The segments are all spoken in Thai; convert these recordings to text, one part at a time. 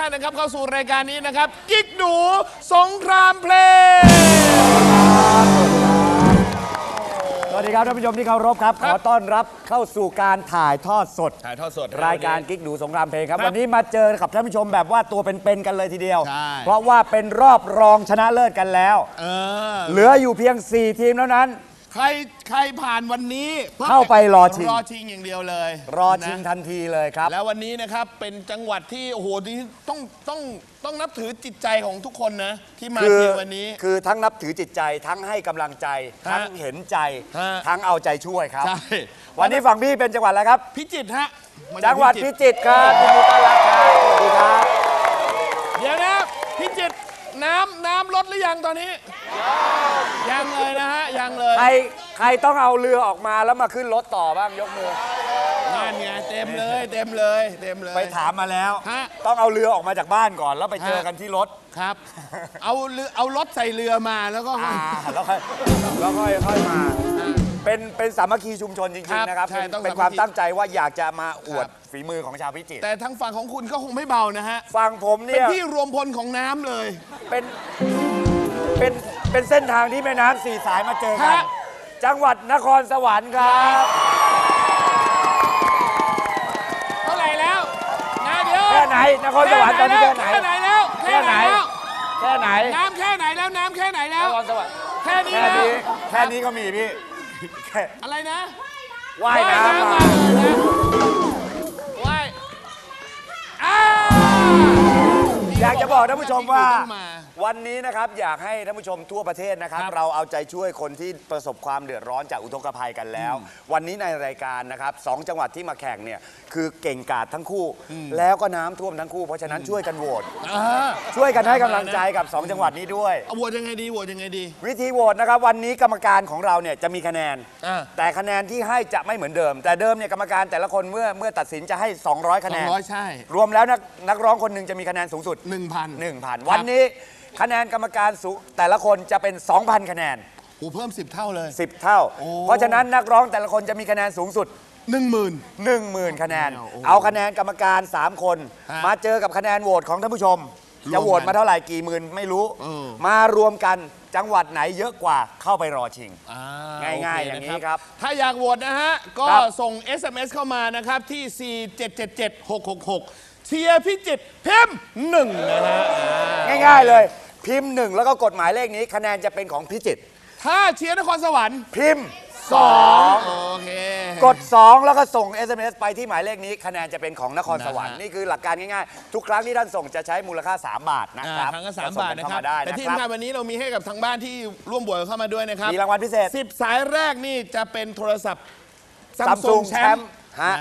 รับทุกผู้ชมทุกท่านนะครับ เข้าสู่รายการนี้นะครับกิ๊กหนูสงครามเพลง สวัสดีครับท่านผู้ชมที่เคารพครับคขรับอต้อนรับเข้าสู่การถ่ายทอดสด ถ่ายทอดสด รายการกิ๊กดูสงครามเพลงครับ ครับวันนี้มาเจอกับท่านผู้ชมแบบว่าตัวเป็นๆกันเลยทีเดียว ใช่ เพราะว่าเป็นรอบรองชนะเลิศกันแล้ว เออ เหลืออยู่เพียง 4 ทีมเท่านั้น ใครใครผ่านวันนี้เข้าไปรอชิง รอชิงอย่างเดียวเลยรอชิงนะทันทีเลยครับ แล้ววันนี้นะครับเป็นจังหวัดที่โอ้โหที่ต้องต้องต้องนับถือจิตใจของทุกคนนะ ที่มาคือเชียร์วันนี้ คือทั้งนับถือจิตใจทั้งให้กำลังใจ ฮะทั้งเห็นใจ ฮะ ทั้งเอาใจช่วยครับ ใช่วันนี้ฝั่งพี่เป็นจังหวัดอะไรครับ พิจิตรฮะมาจากจังหวัดพิพิจิตรจิตรครับยินดีต้อนรับครับสวัสดีครับ เดี๋ยวนะพิจิตร น้ำน้ำลดหรือยังตอนนี้ ยังเลยนะฮะ ยังเลย ใครใครต้องเอาเรือออกมาแล้วมาขึ้นรถต่อบ้างยกมือ นั่นไงเต็มเลยเต็มเลยเต็มเลย ไปถามมาแล้ว ฮะ ต้องเอาเรือออกมาจากบ้านก่อนแล้วไปเจอฮะกันที่รถครับ เอาเรือเอารถใส่เรือมาแล้วก็ อ่าแล้วค่อยแล้วค่อยค่อยมา เป็นเป็นสามัคคีชุมชนจคริรังบๆนะครับใช่เป็นต้องเป็นสามัคคีความตั้งใจว่าอยากจะมาอวดครับฝีมือของชาวพิจิตรแต่ทางฝั่งของคุณก็คงไม่เบานะฮะฝั่งผมเป็นเนี่ยที่รวมพลของน้ำเลย เป็น เป็น เป็นเส้นทางที่แม่น้ำสี่สายมาเจอกัน ฮะ จังหวัดนครสวรรค์ครับ เท่าไหร่แล้วนะเดี๋ยวแค่ไหนนครสวรรค์ตอนนี้แค่ไหน แค่ไหนแล้วแค่ไหนแล้วแค่ไหนน้ำแค่ไหนแล้วน้ำแค่ไหนแล้นว ครสวรรค์แค่นี้แค่แล้วนี้ แค่นี้ก็มีพี่แค่ อะไรนะว่ายน้ำมาเลยนะว่ายอ้าอยากจะบอกท่านผู้ชมว่า ต้องมา วันนี้นะครับอยากให้ท่านผู้ชมทั่วประเทศนะครับครับ เราเอาใจช่วยคนที่ประสบความเดือดร้อนจากอุทกภัยกันแล้ว วันนี้ในรายการนะครับสองจังหวัดที่มาแข่งเนี่ยคือเก่งกาจทั้งคู่ แล้วก็น้ำท่วมทั้งคู่เพราะฉะนั้นช่วยกันโหวตอ่าช่วยกันให้กำลังใจกับสองจังหวัดนี้ด้วย เอาโหวตยังไงดีโหวตยังไงดี วิธีโหวตนะครับวันนี้กรรมการของเราเนี่ยจะมีคะแนน อ่าแต่คะแนนที่ให้จะไม่เหมือนเดิม แต่เดิมเนี่ยกรรมการแต่ละคนเมื่อเมื่อตัดสินจะให้ 200 คะแนนสองร้อยใช่ รวมแล้วนักนักร้องคนหนึ่งจะมีคะแนนสูงสุดหนึ่งพัน1,000 วันนี้ คะแนนกรรมการสูแต่ละคนจะเป็น 2,000 คะแนน โอ้เพิ่มสิบเท่าเลย 10 เท่าโอ้เพราะฉะนั้นนักร้องแต่ละคนจะมีคะแนนสูงสุดหนึ่งหมื่น10,000 คะแนนโอ้โหเอาคะแนนกรรมการ 3 คน ฮะมาเจอกับคะแนนโหวตของท่านผู้ชม รวมจะโหวตกันมาเท่าไหร่กี่หมื่นไม่รู้ เออ มารวมกันจังหวัดไหนเยอะกว่าเข้าไปรอชิง อ่ง่ายๆโเคอย่างนี้นะครับถ้าอยากโหวตนะฮะ ก็ครับ ส่ง SMS เข้ามานะครับ ที่ 4777666 เชียร์พิจิตรพิมพ์หนึ่งนะฮะอ่าง่าย ๆ เลย พิมพ์หนึ่งแล้วก็กฎหมายเลขนี้คะแนนจะเป็นของพิจิตรถ้าเชียร์นครสวรรค์พิมพ์สองโอเคกด 2 แล้วก็ส่ง SMS ไปที่หมายเลขนี้ คะแนนจะเป็นของนครสวรรค์นะฮะนี่คือหลักการง่ายๆ ทุกครั้งที่ท่านส่งจะใช้มูลค่า 3 บาทนะอ่าครับครั้งละสามส่งบาทกันะเข้ครับมาได้แต่นะที่คสำรับคัญวันนี้เรามีให้กับทางบ้านที่ร่วมบวชเข้ามาด้วยนะครับมีรางวัลพิเศษสิบสายแรกนี่จะเป็นโทรศัพท์ Samsung Samsung แชม Champ ป์ฮะ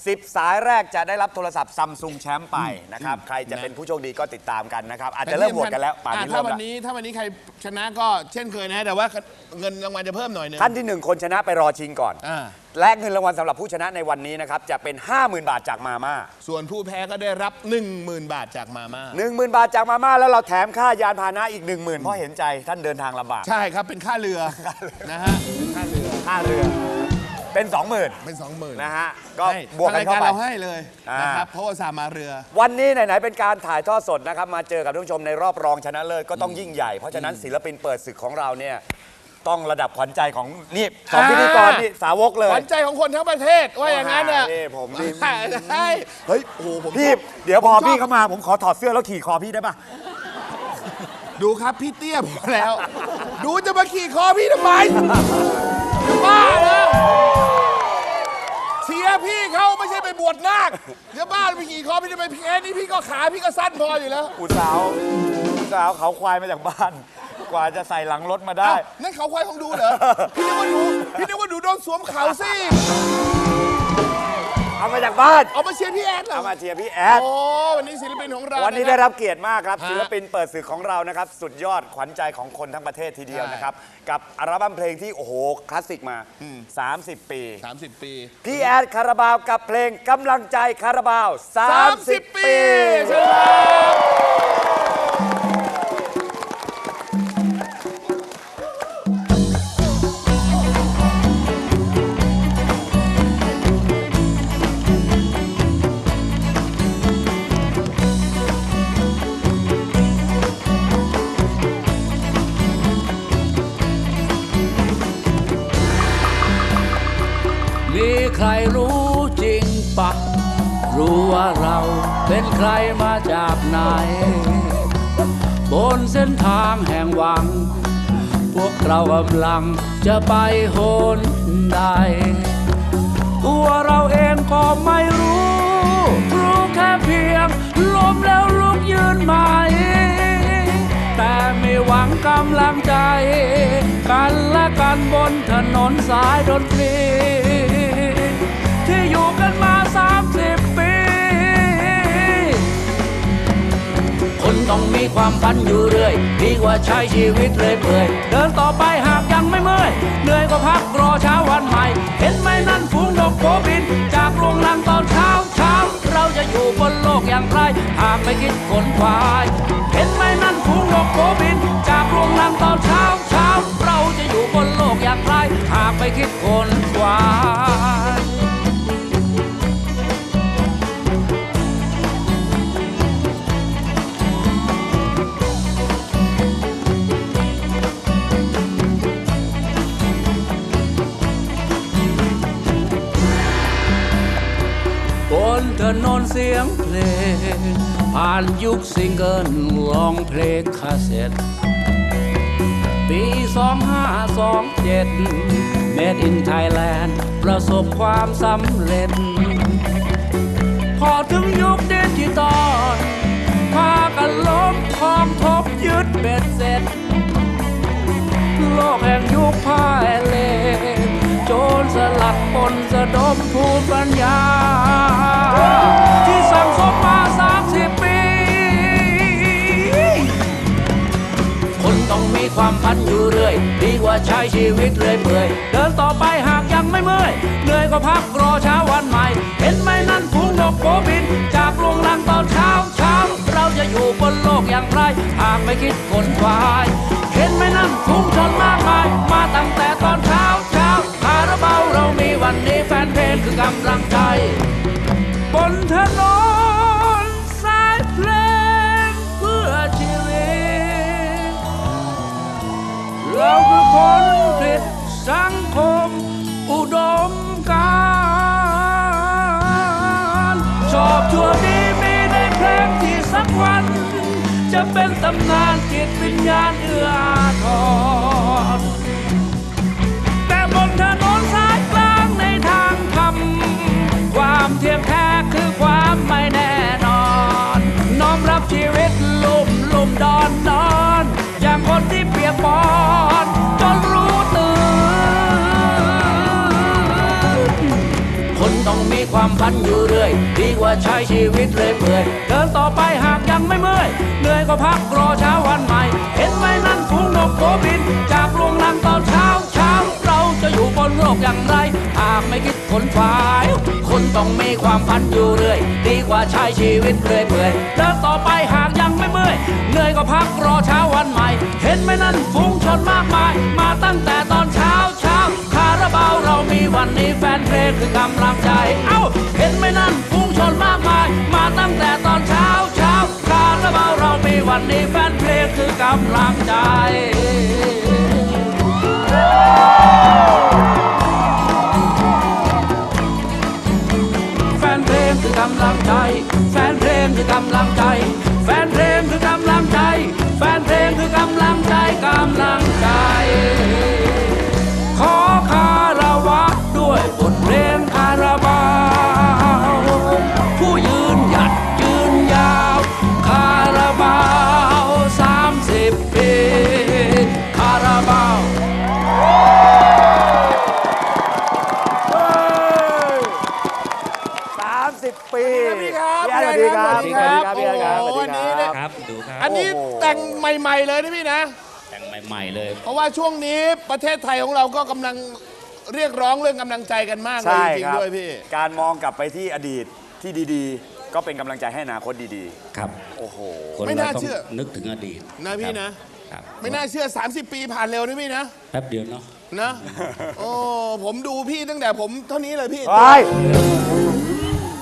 นะฮะสิบสายแรกจะได้รับโทรศัพท์ซัมซุงแชมป์ไปนะครับ ใครจะนะเป็นผู้โชคดีก็ติดตามกันนะครับ อาจจะเริ่มโหวตกันแล้วป่านนี้อะถ้าเริ่มวันแล้วนี้ถ้าวันนี้ใครชนะก็เช่นเคยนะ แต่ว่าเงินรางวัลจะเพิ่มหน่อยหนึง ท่านที่หนึ่งคนชนะไปรอชิงก่อน อ่า และเงินรางวัลสำหรับผู้ชนะในวันนี้นะครับ จะเป็น 50,000 บาทจากมาม่า ส่วนผู้แพ้ก็ได้รับ 10,000 บาทจากมาม่า 10,000 บาทจากมาม่าแล้วเราแถมค่ายานพาหนะอีก 10,000เพราะเห็นใจท่านเดินทางลำบากใช่ครับเป็นค่าเรือนะฮะเป็นค่าเรือ ค่าเรือ เป็น 20,000 เป็น20,000นะฮะ ก็ให้บวกกันเข้าทงรไปยเราให้เลยอ่านนะครับเพราะว่าสาห์มาเรือ วันนี้ไหนๆเป็นการถ่ายทอดสดนะครับ มาเจอกับท่านผู้ชมในรอบรองชนะเลิศก็ต้องยิ่งใหญ่ เพราะฉะนั้นศิลปินเปิดศึกของเราเนี่ยต้องระดับขวัญใจของนี่สองอ่าพิธีกรนี่สาวกเลยขวัญใจของคนทั้งประเทศว่าอย่างนั้นเนี่ยนี่ผมนี่ใช่ใช่เฮ้ยโอ้โหผมพี่ชอบเดี๋ยวพอผมชอบพี่เข้ามาผมขอถอดเสื้อแล้วขี่คอพี่ได้ปะดูครับพี่เตี้ยพอแล้ว ดูจะมาขี่คอพี่ทำไมจะบ้าแล้ว ไม่ใช่ไปบวชนาคจะบ้าไปขี่คอพี่ทำไมแค่นี้พี่ก็ขาพี่ก็สั้นพออยู่แล้วอุตสาวอุตสาวเขาควายมาจากบ้าน กว่าจะใส่หลังรถมาได้เอ้านั่นเขาควายของดูเหรอ พี่นึกว่าหนูพี่นึกว่าหนูโดนสวมเขาสิ เอามาจากบ้าน เอามาเชียร์พี่แอดเหรอเอามาเชียร์พี่แอด โอ้วันนี้ศิลปินของเราวันนี้ะคได้บรับเกียรติมากครับฮะศิลปินเปิดศึกของเรานะครับ สุดยอดขวัญใจของคนทั้งประเทศทีเดียวใช่นะครับ กับอัลบั้มเพลงที่โอ้โหคลาสสิกมา 30 ปี 30 ปี พี่แอดคาราบาวกับเพลงกำลังใจคาราบาว 30 30ปีปีเชิญครับ เป็นใครมาจากไหน บนเส้นทางแห่งหวัง พวกเรากำลังจะไปโหนใด ตัวเราเองก็ไม่รู้ รู้แค่เพียงล้มแล้วลุกยืนใหม่ แต่ไม่หวังกำลังใจ กันและกันบนถนนสายดนตรี ต้องมีความฝันอยู่เรื่อยดีกว่าใช้ชีวิตเลยเปื่อยเดินต่อไปหากยังไม่เมื่อยเหนื่อยก็พักรอเช้าวันใหม่ เห็นไหมนั่นฝูงนกโคบิน จากโรงลังตอนเช้าเช้า เราจะอยู่บนโลกอย่างไร หากไม่คิดขนควาย เห็นไหมนั่นฝูงนกโคบิน จากโรงลังตอนเช้าเช้า ผ่านยุคซิงเกิลร้องเพลงคาเซ็ตปี 2527 Made in Thailand ประสบความสำเร็จ พอถึงยุคดิจิตอลพากันล้มคองทบยึดเบ็ดเสร็จ โลกแห่งยุคพ่ายเลโจรสลัดปนสะดมภูมิปัญญา ว่าใช้ชีวิตเลยเปื่อย เดินต่อไปหากยังไม่เมื่อยเหนื่อยก็พักรอเช้าวันใหม่ เห็นไหมนั่นฝูงนกโกบิน จากลวงลังตอนเช้าเช้า เราจะอยู่บนโลกอย่างไร หากไม่คิดขนควาย เห็นไหมนั่นฝูงชน วัน จะเป็นตำนานจิตวิญญาณเอื้ออาทรแต่บนถนนสายกลางในทางธรรมความเทียมแท้คือความไม่แน่นอน น้อมรับชีวิตลุ่มลุ่มดอนนอนอย่างคนที่เปียกปอน ความฝันอยู่เรื่อยดีกว่าใช้ชีวิตเลยเปื่อยเดินต่อไปหากยังไม่เมื่อยเหนื่อยก็พักรอเช้าวันใหม่ เห็นไหมนั่นฝูงนกโกบิน จากโรงลังตอนเช้าเช้าเราจะอยู่บนโลกอย่างไร หากไม่คิดขนฝายคนต้องมีความฝันอยู่เรื่อยดีกว่าใช้ชีวิตเรื่อยเปื่อยเดินต่อไปหากยังไม่เมื่อยเหนื่อยก็พักรอเช้าวันใหม่ เห็นไหมนั่นฝูงชนมากมาย มาตั้งแต่ตอนเช้า เราบาเรามีวันนี้แฟนเพลงคือกำลังใจ เอ้า เห็นไหมนั่นฟุ้งชนมากมาย มาตั้งแต่ตอนเช้าเช้าคาราบาเรามีวันนี้แฟนเพลงคือกำลังใจ ครับพี่แอนสวัสดีครับสวัสดีครับพี่แอนครับโอ้สวัสดีวันนี้เนี่ยครับ ครับดูครับอันนี้โอ้โหแต่งใหม่ ๆ เลยนะพี่นะ แต่งใหม่ๆเลย เพราะว่าช่วงนี้ประเทศไทยของเราก็กำลังเรียกร้องเรื่องกำลังใจกันมากเลยใช่จริงครับ ๆด้วยพี่ การมองกลับไปที่อดีตที่ดีๆ ก็เป็นกำลังใจให้อนาคตดีครับ ๆ โอ้โห คนไม่เราน่าต้องเชื่อนึกถึงอดีตนะพี่นะ ครับไม่น่าเชื่อ 30 ปีผ่านเร็วนะพี่นะ แป๊บเดียวเนาะ นะ โอ้ผมดูพี่ตั้งแต่ผมเท่านี้เลยพี่ ไป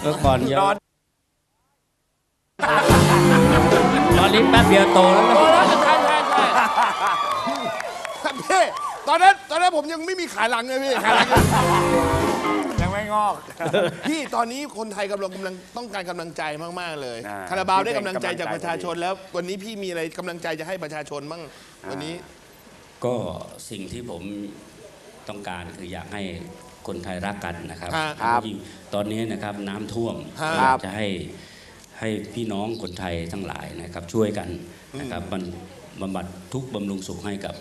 เออก่อนเยนออะน ตอนนี้แป๊บเดียวโตแล้วนะ โอ้แล้วใช่ใช่ใช่พี่ตอนนั้นตอนนั้นผมยังไม่มีขาหลังเลยพี่ขาหลังยังยังไม่งอก พี่ตอนนี้คนไทยกำลังกำลังต้องการกำลังใจมาก ๆ เลยอ่าคาราบาวได้กำลังใจพี่เป็นจากประชาชนแล้ว วันนี้พี่มีอะไรกำลังใจจะให้ประชาชนบ้างวันนี้ ก็สิ่งที่ผมต้องการคืออยากให้คนไทยรักกันนะครับครับยิ่งตอนนี้นะครับน้ำท่วมครับก็อยากจะให้ ให้พี่น้องคนไทยทั้งหลายนะครับช่วยกันนะครับมันบำบัดทุกข์บำรุงสุขให้กับ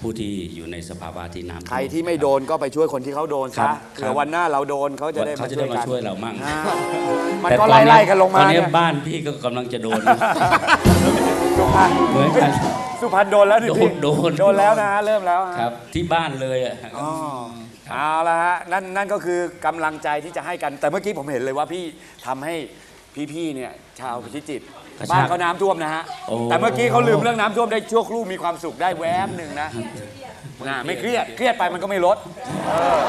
ผู้ที่อยู่ในสภาวะที่น้ำท่วม ใครที่ไม่โดนก็ไปช่วยคนที่เขาโดนครัซะบเผื่อวันหน้าเราโดนเขาจะได้เขามาจะช่วได้ยมากัน ช่วยเรามั่งอ่ามันแต่ก็ตอไล่ๆกันลงมาตอนนี้เนี่ยบ้านพี่ก็กำลังจะโดนสุพรรณเหมือนกันสุพรรณโดนแล้วดิพี่โดนโดน โดนแล้วนะเริ่มแล้วฮะครับที่บ้านเลยอะ อ๋อเอาละฮะนั่นนั่นก็คือกำลังใจที่จะให้กันแต่เมื่อกี้ผมเห็นเลยว่าพี่ทำให้ พี่ๆเนี่ยชาวพิจิตรกระชากบ้านเขาน้ำท่วมนะฮะ โอ้ แต่เมื่อกี้เขาลืมเรื่องน้ำท่วมได้ชั่วครู่มีความสุขได้แวบหนึ่งนะน่ะไม่เครียดเครียดไปมันก็ไม่ลดเออ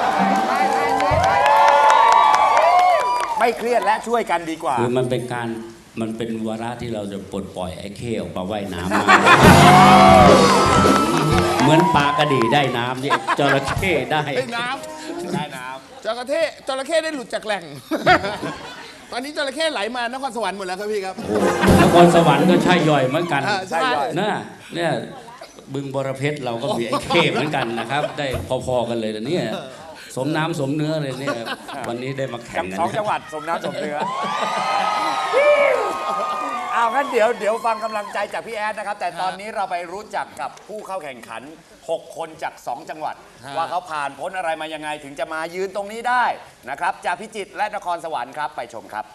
ไม่เครียดและช่วยกันดีกว่า คือมันเป็นการมันเป็นวาระที่เราจะปลดปล่อยไอ้เข้ออกมาว่ายน้ำมาเหมือนปลากระดีได้น้ำเนี่ยจระเข้ได้ ได้น้ำได้น้ำจระเข้จระเข้ได้หลุดจากแหล่ง ตอนนี้จระเข้ไหลมานครสวรรค์หมดแล้วครับพี่ครับ นครสวรรค์ก็ใช่ย่อยเหมือนกันอ่าใช่น่ะเนี่ยบึงบรเพชรเราก็มีไอ้เข้เหมือนกันนะครับ ได้พอๆกันเลยนะเนี่ยสมน้ำสมเนื้อเลยเนี่ยวันนี้ได้มาแข่กับงกันสองจังหวัดสมน้ำสมเนื้อ เอางั้นเดี๋ยวเดี๋ยวฟังกำลังใจจากพี่แอดนะครับ แต่ตอนนี้เราไปรู้จักกับผู้เข้าแข่งขัน 6 คนจาก 2 จังหวัด ฮะ ว่าเขาผ่านพ้นอะไรมายังไงถึงจะมายืนตรงนี้ได้นะครับจากพิจิตรและนครสวรรค์ครับไปชมครับ